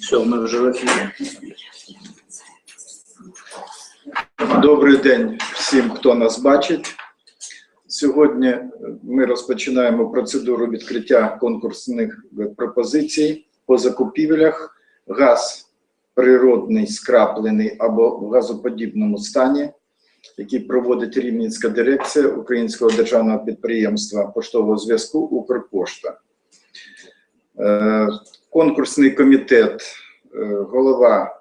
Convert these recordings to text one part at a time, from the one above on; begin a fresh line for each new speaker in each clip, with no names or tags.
Все, ми вже в ефірі.
Добрий день всім, хто нас бачить. Сьогодні ми розпочинаємо процедуру відкриття конкурсних пропозицій по закупівлях. Газ природний, скраплений або в газоподібному стані, який проводить Рівненська дирекція Українського державного підприємства поштового зв'язку Укрпошта. Е, Конкурсний комітет, е, голова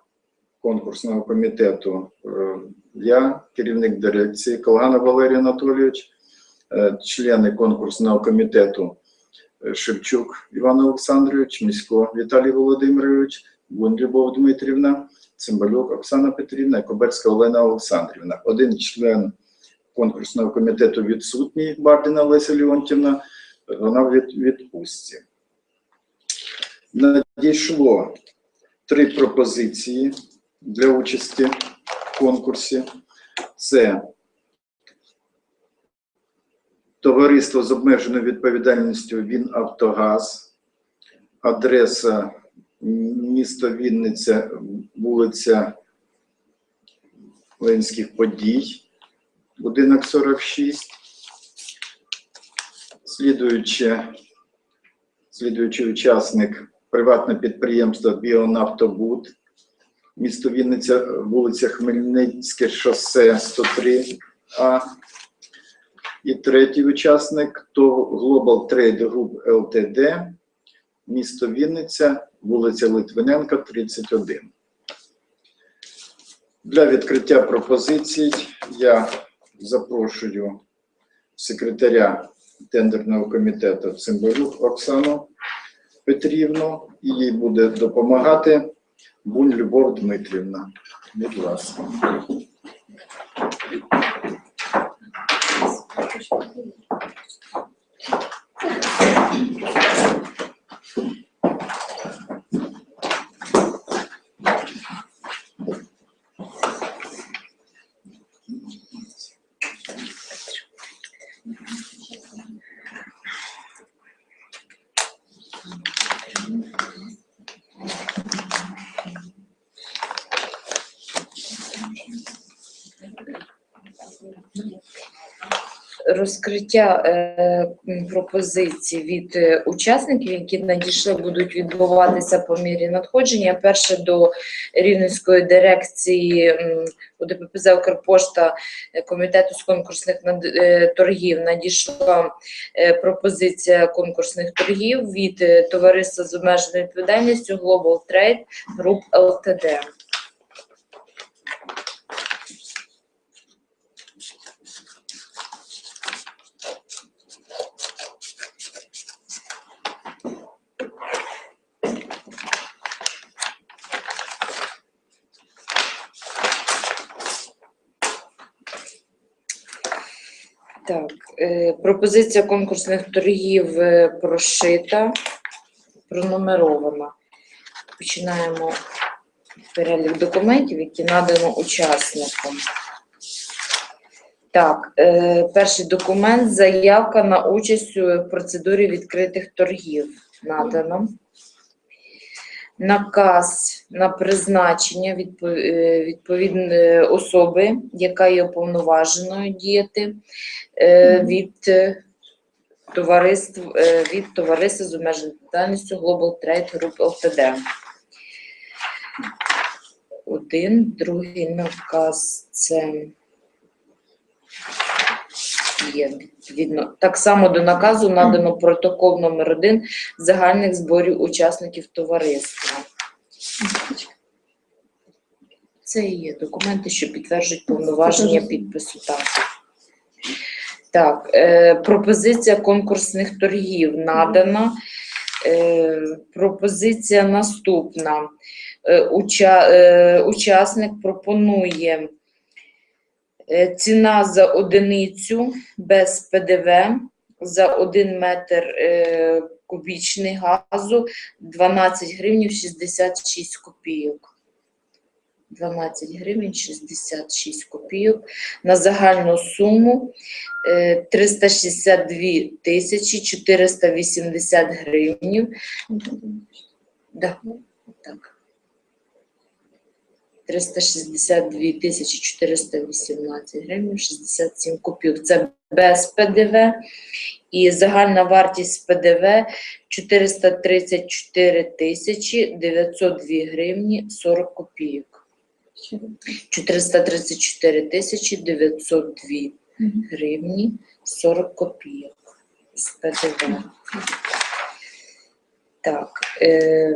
конкурсного комітету е, я, керівник дирекції Колгана Валерій Анатолійович, члени конкурсного комітету Шевчук Іван Олександрович, Місько Віталій Володимирович, Бун Любов Дмитрівна, Цимбалюк Оксана Петрівна і Олена Олександрівна. Один член конкурсного комітету відсутній, Бардіна Леся Леонтівна, вона в від- відпустці. Надійшло три пропозиції для участі в конкурсі. Це товариство з обмеженою відповідальністю Вінавтогаз, адреса місто Вінниця, вулиця Ленських подій, будинок 46. Слідуюче, слідуючий учасник приватне підприємство Біонафтобуд, місто Вінниця, вулиця Хмельницьке шосе 103А. І третій учасник то Global Trade Group LTD, місто Вінниця, вулиця Литвиненка, 31. Для відкриття пропозицій я запрошую секретаря тендерного комітету Цимбалюк Оксану Петрівну, і їй буде допомагати Бунь Любов Дмитрівна. Будь ласка.
Thank е, Thank you. М, пропозицій від е, учасників, які надійшли, будуть відбуватися по мірі надходження. Перше до Рівненської дирекції УДППЗ Укрпошта е, комітету з конкурсних над- е, торгів надійшла е, пропозиція конкурсних торгів від е, товариства з обмеженою відповідальністю Global Trade Group Ltd. Так, е, пропозиція конкурсних торгів е, прошита, пронумерована. Починаємо перелік документів, які надано учасникам. Так, е, перший документ заявка на участь у процедурі відкритих торгів надано. Наказ на призначення е, відповідної особи, яка є уповноваженою діяти е, від е, товариств е, від товариства з обмеженою відповідальністю Global Trade Group Ltd. Один, другий наказ це є відповідно. Так само до наказу надано протокол номер один загальних зборів учасників товариства. Це і є документи, що підтверджують повноваження підпису. Так. Так, е, пропозиція конкурсних торгів надана. Е, пропозиція наступна. Е, уча, е, учасник пропонує ціна за одиницю без ПДВ за 1 метр е, кубічний газу 12 гривнів 66 копійок. 12 гривень 66 копійок на загальну суму е, 362 тисячі 480 гривнів. Да, так. 362 тисячі 418 гривень 67 копійок. Це без ПДВ. І загальна вартість ПДВ 434 тисячі 902 гривні 40 копійок. 434 тисячі 902 гривні 40 копійок з ПДВ. Так, е,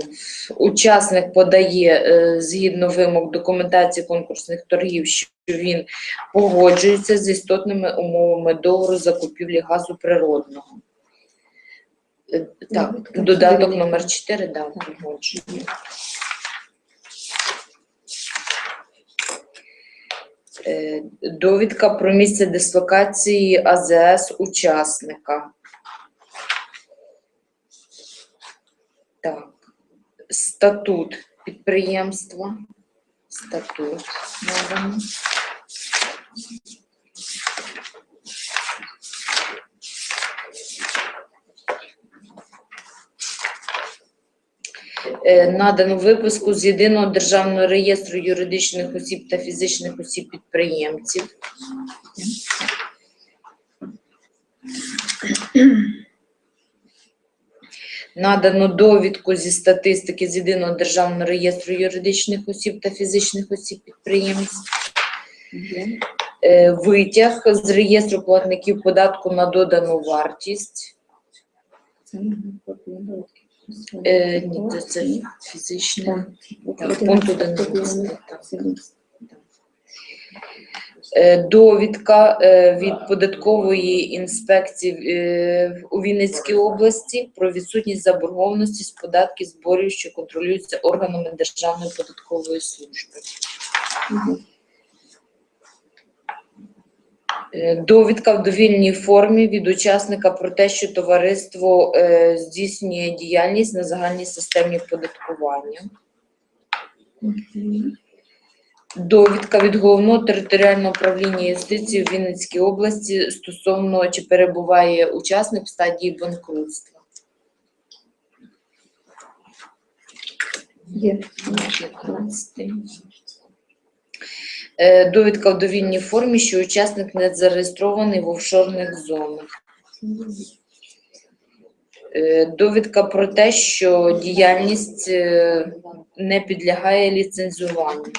учасник подає е, згідно вимог документації конкурсних торгів, що він погоджується з істотними умовами договору закупівлі газу природного. Е, Так,
Довідка.
додаток номер 4, да, погоджую. Е, Довідка про місце дислокації АЗС учасника. Так, статут підприємства. Статут наданий. Е, Надано виписку з єдиного державного реєстру юридичних осіб та фізичних осіб підприємців. Надано довідку зі статистики з єдиного державного реєстру юридичних осіб та фізичних осіб підприємців. Е, Витяг з реєстру платників податку на додану вартість. Е, Ні, це, фізичне. Так, пункт 11, так. Е, Довідка е, від податкової інспекції е, у Вінницькій області про відсутність заборгованості з податків зборів, що контролюються органами Державної податкової служби. Е, Довідка в довільній формі від учасника про те, що товариство е, здійснює діяльність на загальній системі податкування. Довідка від головного територіального управління юстиції в Вінницькій області стосовно чи перебуває учасник в стадії банкрутства.
Є.
15. Е, Довідка в довільній формі, що учасник не зареєстрований в офшорних зонах. Е, Довідка про те, що діяльність е, не підлягає ліцензуванню.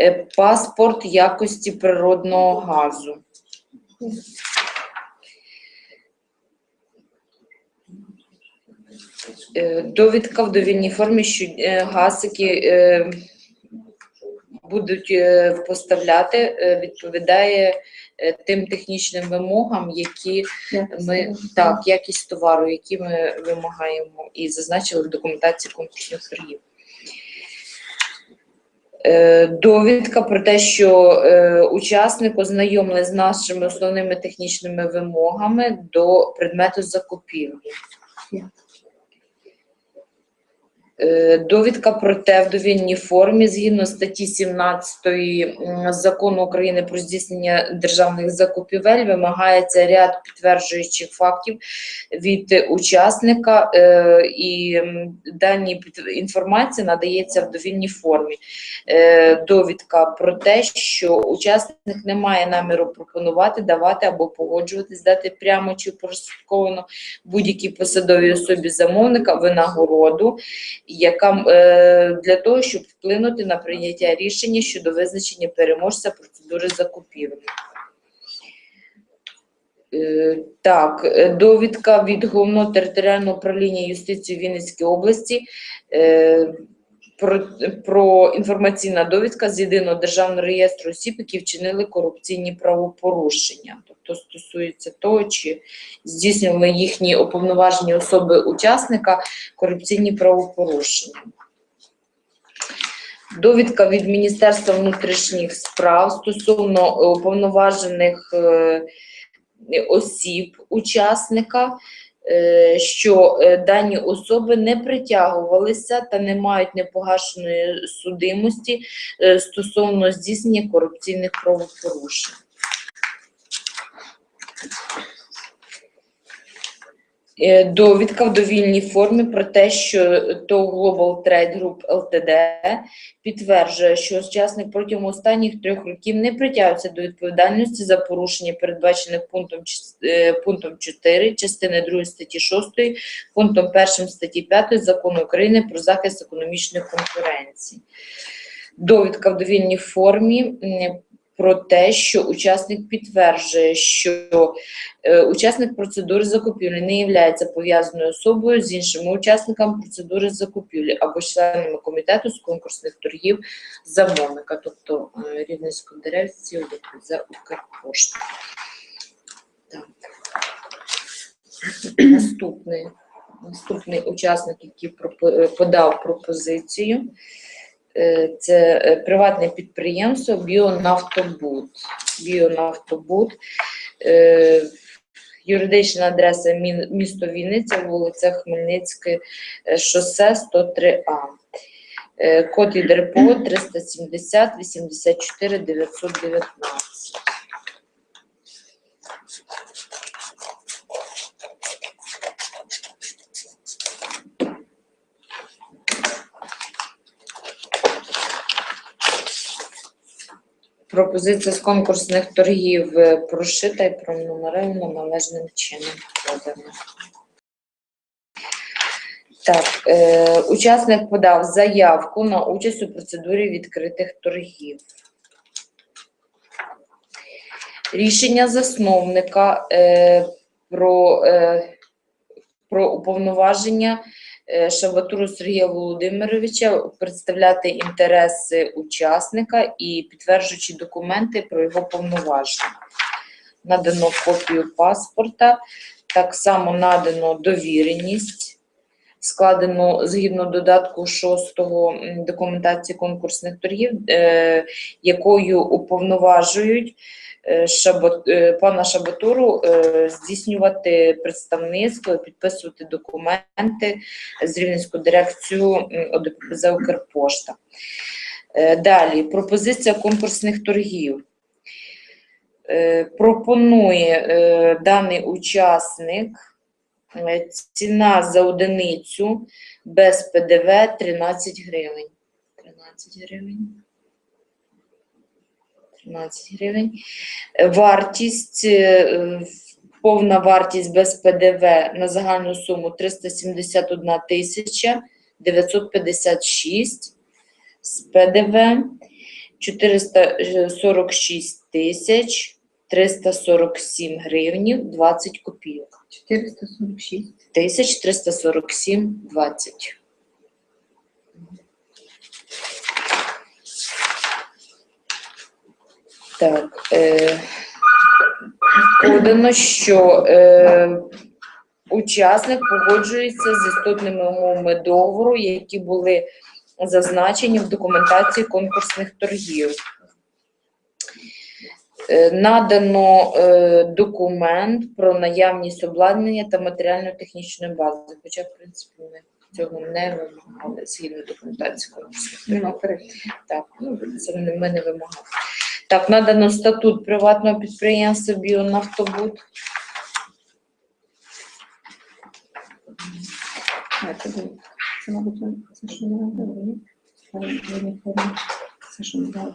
Е, Паспорт якості природного газу. Е, Довідка в довільній формі, що е, гасики е, будуть поставляти, відповідає тим технічним вимогам, які ми так, якість товару, які ми вимагаємо і зазначили в документації конкурсних торгів. Е, Довідка про те, що е, учасник ознайомлений з нашими основними технічними вимогами до предмету закупівлі. Е, Довідка про те в довільній формі згідно статті 17 Закону України про здійснення державних закупівель вимагається ряд підтверджуючих фактів від учасника, е, і дані інформація надається в довільній формі. Е, Довідка про те, що учасник не має наміру пропонувати, давати або погоджуватись, дати прямо чи прослідковано будь-якій посадовій особі замовника винагороду, яка е, для того, щоб вплинути на прийняття рішення щодо визначення переможця процедури закупівлі. Е, Так, е, довідка від головного територіального управління юстиції Вінницької області е, про, про інформаційна довідка з єдиного державного реєстру осіб, які вчинили корупційні правопорушення. Тобто стосується того, чи здійснювали їхні уповноважені особи учасника корупційні правопорушення. Довідка від Міністерства внутрішніх справ стосовно уповноважених е, осіб учасника що е, дані особи не притягувалися та не мають непогашеної судимості е, стосовно здійснення корупційних правопорушень. Е, Довідка в довільній формі про те, що ТОВ Global Trade Group Ltd підтверджує, що учасник протягом останніх трьох років не притягується до відповідальності за порушення, передбачених пунктом, е, пунктом 4 частини 2 статті 6, пунктом 1 статті 5 Закону України про захист економічної конкуренції. Довідка в довільній формі про те, що учасник підтверджує, що е, учасник процедури закупівлі не є пов'язаною особою з іншими учасниками процедури закупівлі або членами комітету з конкурсних торгів замовника, тобто е, Рівненської дирекції за Укрпошту. Так. Наступний, наступний учасник, який е, подав пропозицію, це е, приватне підприємство Біонафтобуд. Біонафтобуд. Е, Юридична адреса місто Вінниця, вулиця Хмельницьке, е, шосе 103А. Е, Код ЄДРПО 370 84 919. Пропозиція з конкурсних торгів е, прошита і пронумерована належним чином подана. Так, е, учасник подав заявку на участь у процедурі відкритих торгів. Рішення засновника е, про, е, про уповноваження е, Шабатуру Сергія Володимировича представляти інтереси учасника і підтверджуючи документи про його повноваження. Надано копію паспорта, так само надано довіреність, складено згідно додатку 6 документації конкурсних торгів, е, якою уповноважують е, е, пана Шабатуру здійснювати представництво, підписувати документи з Рівненською дирекцією ОДПЗ Укрпошта. Далі пропозиція конкурсних торгів. Пропонує даний учасник ціна за одиницю без ПДВ 13 гривень. 13 гривень. 13 гривень. Е, Вартість, е, е, повна вартість без ПДВ на загальну суму 371 тисяча 956 з ПДВ 446 тисяч 347 гривнів 20 копійок.
446.
Тисяч 347 20. Так, е, подано, що е, учасник погоджується з істотними умовами договору, які були зазначені в документації конкурсних торгів. Е, Надано е, документ про наявність обладнання та матеріально-технічної бази, хоча, в принципі, ми цього не вимагали згідно документації.
Нема перед.
Так, ну, це ми не вимагали. Так, надано статут приватного підприємства «Біонафтобуд».
Це мабуть, це що не робили, ні? Це що не
про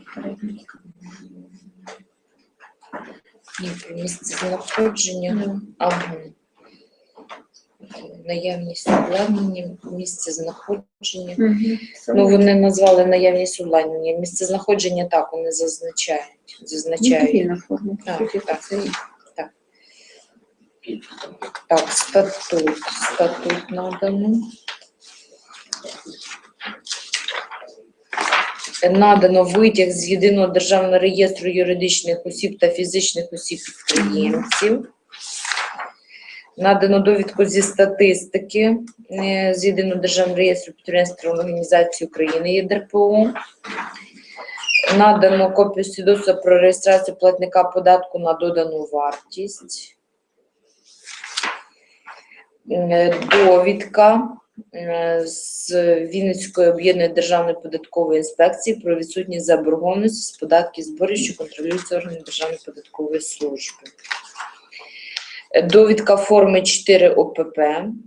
місце знаходження. Ага. Наявність обладнання, місце знаходження. Ну, вони назвали наявність обладнання. Місце знаходження так, вони зазначають.
Ну,
Зазначають.
форма. по
Так, так.
І
Так, статут. Статут надано. Надано витяг з єдиного державного реєстру юридичних осіб та фізичних осіб підприємців. Надано довідку зі статистики е, з єдиного державного реєстру підприємств та організацій України ЄДРПО. Надано копію свідоцтва про реєстрацію платника податку на додану вартість. Е, Довідка з Вінницької об'єднаної державної податкової інспекції про відсутність заборгованості з податків зборів, що контролюються органи Державної податкової служби. Е, Довідка форми 4 ОПП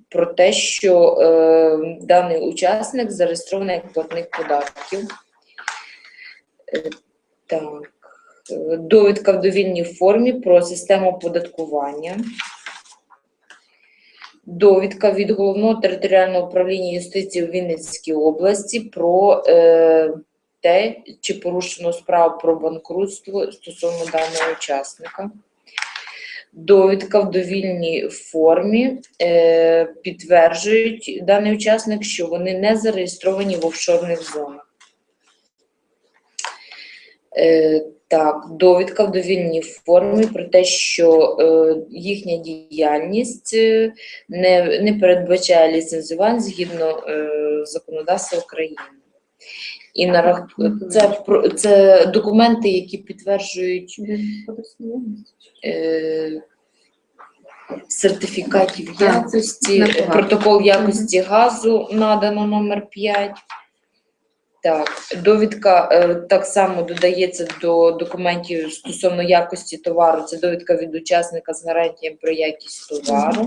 про те, що е, даний учасник зареєстрований як платник податків. Е, так. Е, Довідка в довільній формі про систему оподаткування. Довідка від головного територіального управління юстиції у Вінницькій області про е, те, чи порушено справу про банкрутство стосовно даного учасника. Довідка в довільній формі е, підтверджують даний учасник, що вони не зареєстровані в офшорних зонах. Е, так, довідка в довільній формі про те, що е, їхня діяльність е, не, не передбачає ліцензування згідно е, законодавства України. І на рах... це, це документи, які підтверджують е, сертифікатів якості, протокол якості газу надано номер 5. Так, довідка е, так само додається до документів стосовно якості товару. Це довідка від учасника з гарантією про якість товару.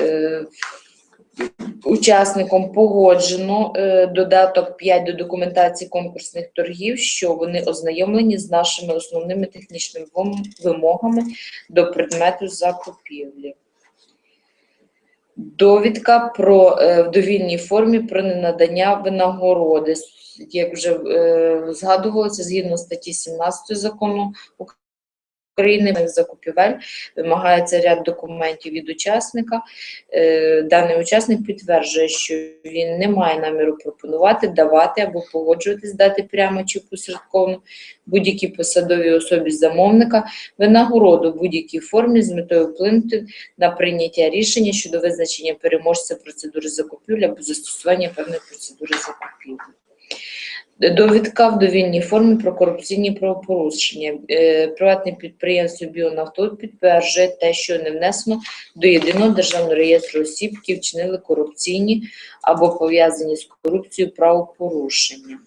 Е, Учасником погоджено е, додаток 5 до документації конкурсних торгів, що вони ознайомлені з нашими основними технічними вимогами до предмету закупівлі. Довідка про е, в довільній формі про ненадання винагороди. Як вже е, згадувалося, згідно статті 17 закону України закупівель вимагається ряд документів від учасника. Е, Даний учасник підтверджує, що він не має наміру пропонувати, давати або погоджуватись дати прямо чи посередковано будь-якій посадовій особі замовника винагороду в будь-якій формі з метою вплинути на прийняття рішення щодо визначення переможця процедури закупівлі або застосування певної процедури закупівлі. Довідка в довільній формі про корупційні правопорушення. Е, Приватне підприємство «Біонафтот» підтверджує те, що не внесено до єдиного державного реєстру осіб, які вчинили корупційні або пов'язані з корупцією правопорушення.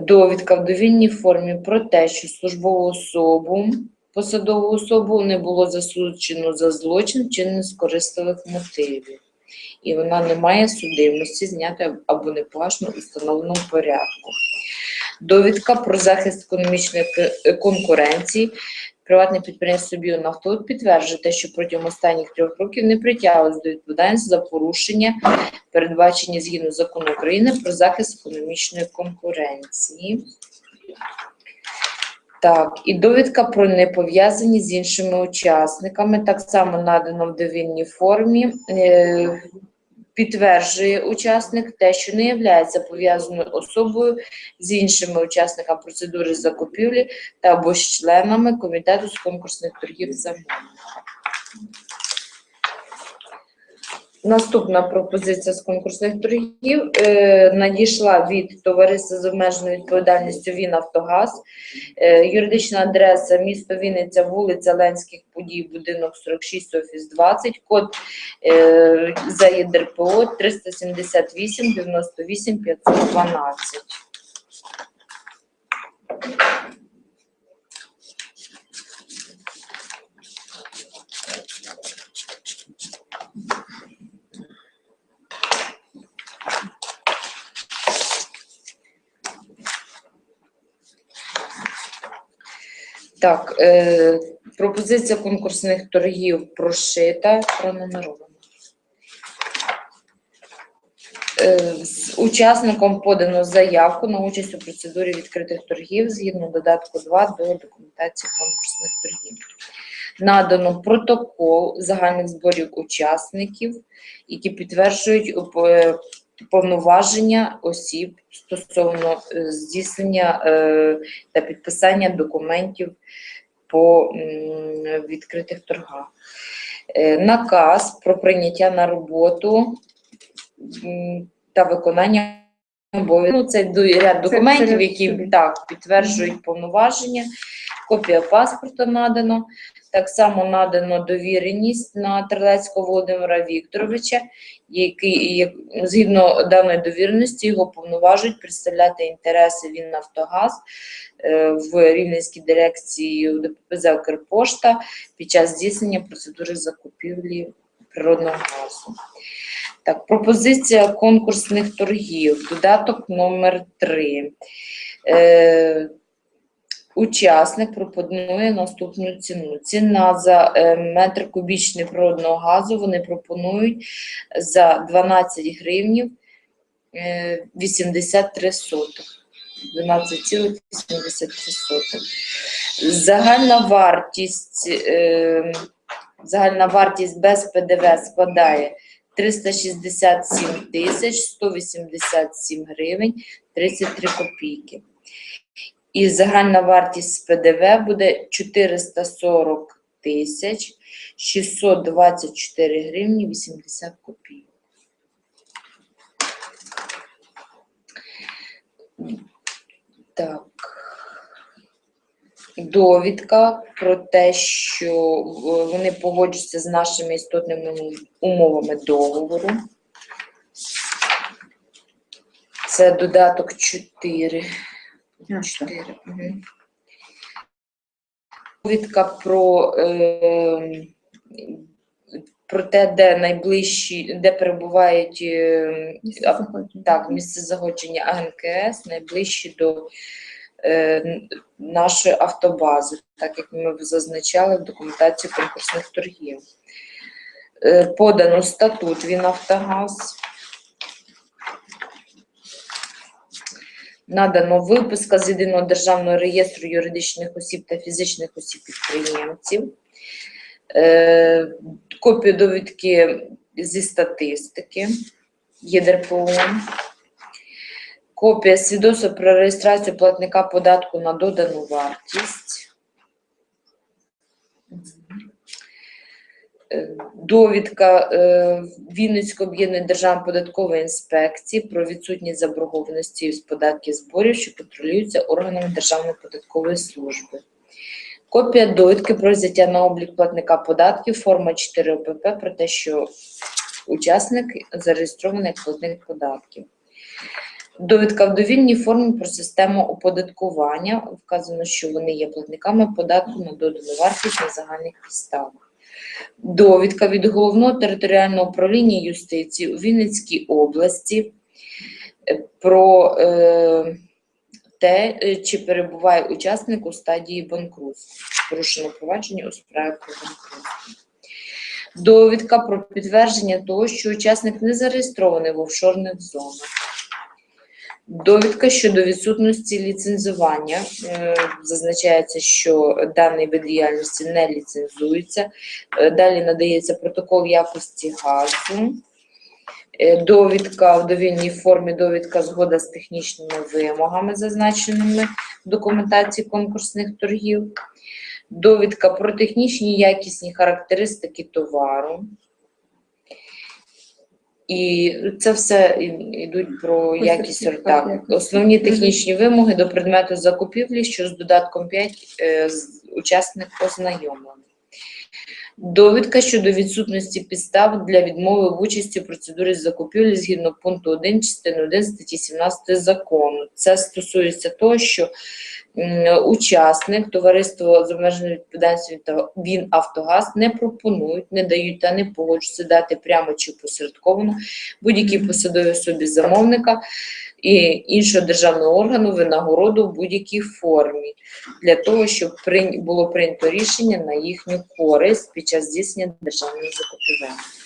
Довідка в довільній формі про те, що службову особу, посадову особу не було засуджено за злочин, вчинений з корисливих мотивів і вона не має судимості зняти або непогашено у встановленому порядку. Довідка про захист економічної конкуренції. Приватне підприємство «Біонафтот» підтверджує те, що протягом останніх трьох років не притягувалось до відповідальності за порушення, передбачені згідно закону України про захист економічної конкуренції. Так, і довідка про непов'язані з іншими учасниками, так само надано в довільній формі. Е, підтверджує учасник те, що не є пов'язаною особою з іншими учасниками процедури закупівлі та або з членами комітету з конкурсних торгів замовника. Наступна пропозиція з конкурсних торгів е, надійшла від товариства з обмеженою відповідальністю «Вінавтогаз». Е, юридична адреса місто Вінниця, вулиця Ленських подій, будинок 46, офіс 20, код е, за ЄДРПО 378 98 512. Так, е, пропозиція конкурсних торгів прошита, пронумерована. Е, з учасником подано заявку на участь у процедурі відкритих торгів згідно додатку 2 до документації конкурсних торгів. Надано протокол загальних зборів учасників, які підтверджують уп- повноваження осіб стосовно е, здійснення е, та підписання документів по відкритих торгах. Е, Наказ про прийняття на роботу та виконання обов'язки. Ну, це ряд документів, які так підтверджують повноваження. Копія паспорта надано. Так само надано довіреність на Терлецького Володимира Вікторовича, який згідно даної довіреності його повноважують представляти інтереси він Нафтогаз е, в Рівненській дирекції УДПЗ Укрпошта під час здійснення процедури закупівлі природного газу. Так, пропозиція конкурсних торгів. Додаток номер 3. Е, учасник пропонує наступну ціну. Ціна за е, метр кубічний природного газу вони пропонують за 12 гривнів е, 83 сотих. 12,83 сотих. Загальна вартість, е, загальна вартість без ПДВ складає 367 тисяч 187 гривень 33 копійки. І загальна вартість з ПДВ буде 440 тисяч 624 гривні 80 копійок. Так. Довідка про те, що вони погоджуються з нашими істотними умовами договору. Це додаток 4.
А,
4. Угу. Про, е, про те, де найближчі, де перебувають е,
Місце
так, місце заходження АНКС найближчі до е, нашої автобази, так як ми зазначали в документації конкурсних торгів. Е, подано статут Вінавтогаз. Надано виписка з єдиного державного реєстру юридичних осіб та фізичних осіб підприємців. Е, копію довідки зі статистики ЄДРПО. Копія свідоцтва про реєстрацію платника податку на додану вартість. Е, Довідка е, Вінницької об'єднаної державної податкової інспекції про відсутність заборгованості з податків зборів, що контролюються органами Державної податкової служби. Копія довідки про взяття на облік платника податків, форма 4 ОПП про те, що учасник зареєстрований як платник податків. Довідка в довільній формі про систему оподаткування. Вказано, що вони є платниками податку на додану вартість на загальних підставах. Довідка від головного територіального управління юстиції у Вінницькій області е, про е, те, е, чи перебуває учасник у стадії банкрутства, порушено провадження у справі про банкрутство. Довідка про підтвердження того, що учасник не зареєстрований в офшорних зонах. Довідка щодо відсутності ліцензування. Е, Зазначається, що даний вид діяльності не ліцензується. Е, Далі надається протокол якості газу. Е, Довідка в довільній формі, довідка згода з технічними вимогами, зазначеними в документації конкурсних торгів. Довідка про технічні якісні характеристики товару. І це все йдуть про якість
сертифікат
основні технічні вимоги до предмету закупівлі, що з додатком 5 е, учасник ознайомлений. Довідка щодо відсутності підстав для відмови в участі в процедурі закупівлі згідно пункту 1 частини 1 статті 17 закону. Це стосується того, що учасник товариство з обмеженою відповідальністю та він Автогаз не пропонують, не дають та не погоджуються дати прямо чи посередковано будь-якій
Мгм.
посадовій особі замовника і іншого державного органу винагороду в будь-якій формі для того, щоб було прийнято рішення на їхню користь під час здійснення державної закупівель.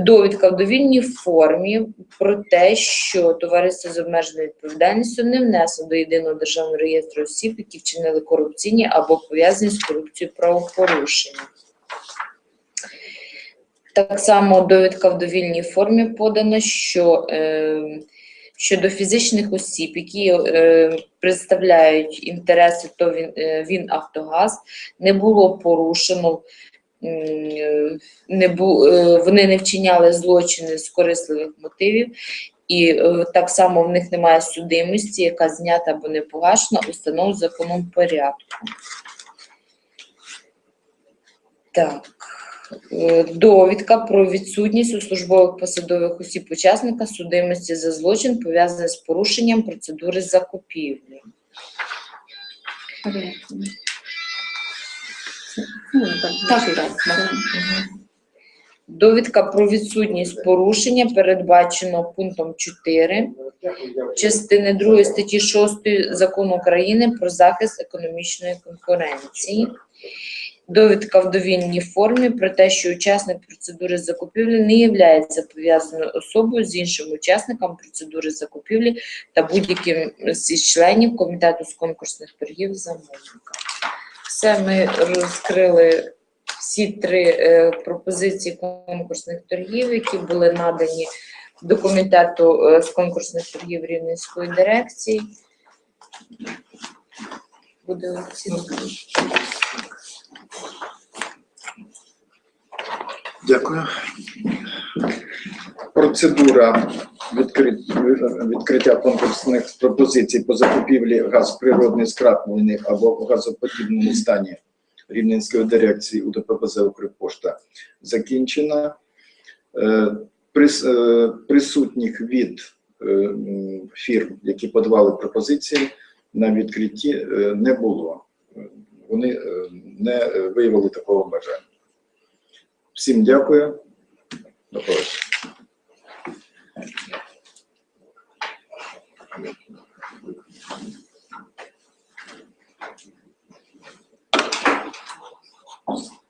Довідка в довільній формі про те, що товариство з обмеженою відповідальністю не внесло до єдиного державного реєстру осіб, які вчинили корупційні або пов'язані з корупцією правопорушення. Так само довідка в довільній формі подана, що е, щодо фізичних осіб, які е, представляють інтереси то він, е, він Автогаз, не було порушено. Е, Не бу, е, вони не вчиняли злочини з корисливих мотивів, і е, так само в них немає судимості, яка знята або не погашена, установ законом порядку. Так. Довідка про відсутність у службових посадових осіб учасника судимості за злочин, пов'язаний з порушенням процедури закупівлі.
Так,
так. Довідка про відсутність порушення передбачено пунктом 4 частини 2 статті 6 Закону України про захист економічної конкуренції. Довідка в довільній формі про те, що учасник процедури закупівлі не є пов'язаною особою з іншим учасником процедури закупівлі та будь-яким з членів комітету з конкурсних торгів замовника. Все ми розкрили всі три е, пропозиції конкурсних торгів, які були надані до комітету е, з конкурсних торгів Рівненської дирекції. Буде оцінка.
Дякую. Процедура відкриття конкурсних пропозицій по закупівлі газ природний скраплений або в газоподібному стані Рівненської дирекції УДППЗ «Укрпошта» закінчена. Е, е, Присутніх від е, фірм, які подавали пропозиції, на відкритті не було. Вони не виявили такого бажання. Всім дякую. До побачення. Vamos lá.